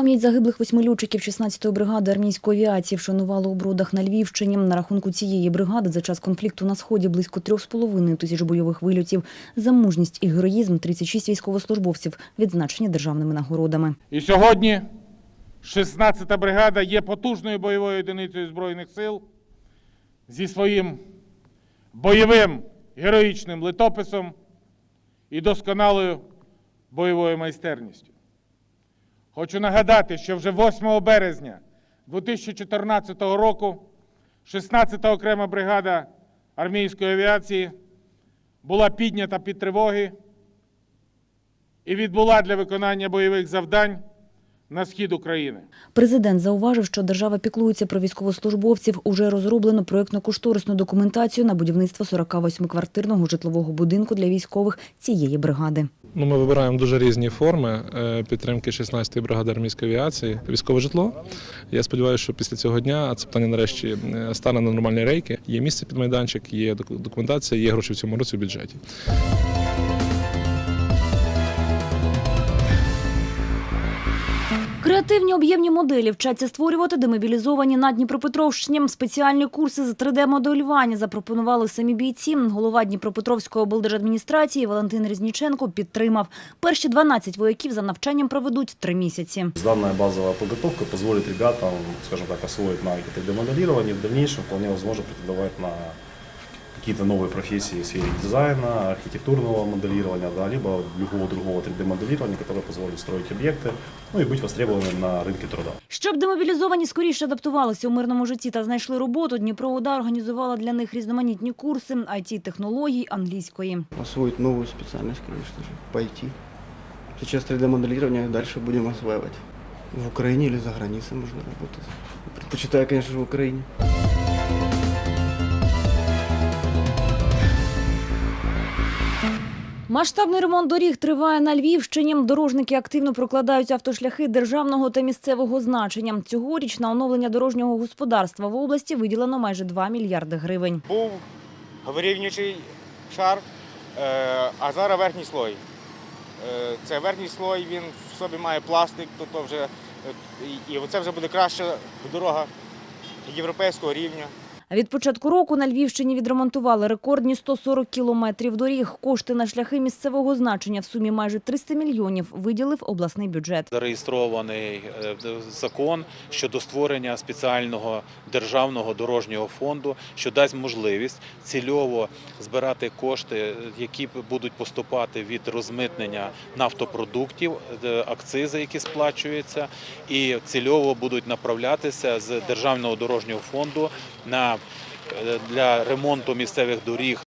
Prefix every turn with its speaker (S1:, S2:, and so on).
S1: Пам'ять загиблих восьми льотчиків 16-ї бригади армійської авіації вшанували у Бродах на Львівщині. На рахунку цієї бригади за час конфлікту на Сході близько трьох з половиною тисяч бойових вильотів. За мужність і героїзм 36 військовослужбовців відзначені державними нагородами.
S2: І сьогодні 16-та бригада є потужною бойовою одиницею Збройних сил зі своїм бойовим героїчним литописом і досконалою бойовою майстерністю. Хочу нагадати, що вже 8 березня 2014 року 16-та окрема бригада армійської авіації була піднята під тривоги і відбула для виконання бойових завдань на схід України.
S1: Президент зауважив, що держава піклується про військовослужбовців. Уже розроблено проєктно-кошторисну документацію на будівництво 48-квартирного житлового будинку для військових цієї бригади.
S3: Ну, ми вибираємо дуже різні форми е, підтримки 16-ї бригади армійської авіації, військове житло. Я сподіваюся, що після цього дня це питання нарешті е, стане на нормальні рейки. Є місце під майданчик, є документація, є гроші в цьому році в бюджеті.
S1: Креативні об'ємні моделі вчаться створювати демобілізовані на Дніпропетровщині. Спеціальні курси з 3D-моделювання запропонували самі бійці. Голова Дніпропетровської облдержадміністрації Валентин Різніченко підтримав. Перші 12 вояків за навчанням проведуть три місяці.
S4: Данная базовая подготовка позволит ребятам, скажем так, освоить навыки 3D-моделирования, в дальнейшем вполне возможно претендовать на какие-то новые профессии в сфере дизайна, архитектурного моделирования, да, либо любого другого 3D-моделирования, которое позволит строить объекты, ну и быть востребованным на рынке труда.
S1: Щоб демобілізовані скоріше адаптувалися у мирному житті та знайшли роботу, Дніпроода організувала для них різноманітні курси IT-технологій англійської.
S5: освоить новую специальность, конечно же, пойти. Сейчас 3D-моделирование дальше будем осваивать. В Украине или за границей можно работать. Предпочитаю, конечно же, в Украине.
S1: Масштабний ремонт доріг триває на Львівщині. Дорожники активно прокладають автошляхи державного та місцевого значення. Цьогоріч на оновлення дорожнього господарства в області виділено майже 2 мільярди гривень.
S6: був вирівнюючий шар, е, а зараз верхній слой. Е, Це верхній слой, він в собі має пластик, тобто вже, е, і- це вже буде краща дорога європейського рівня.
S1: Від початку року на Львівщині відремонтували рекордні 140 кілометрів доріг. Кошти на шляхи місцевого значення в сумі майже 300 мільйонів виділив обласний бюджет.
S7: зареєстрований е, закон щодо створення спеціального державного дорожнього фонду, що дасть можливість цільово збирати кошти, які будуть поступати від розмитнення нафтопродуктів, е, акцизи, які сплачуються, і цільово будуть направлятися з державного дорожнього фонду на е, для ремонту місцевих доріг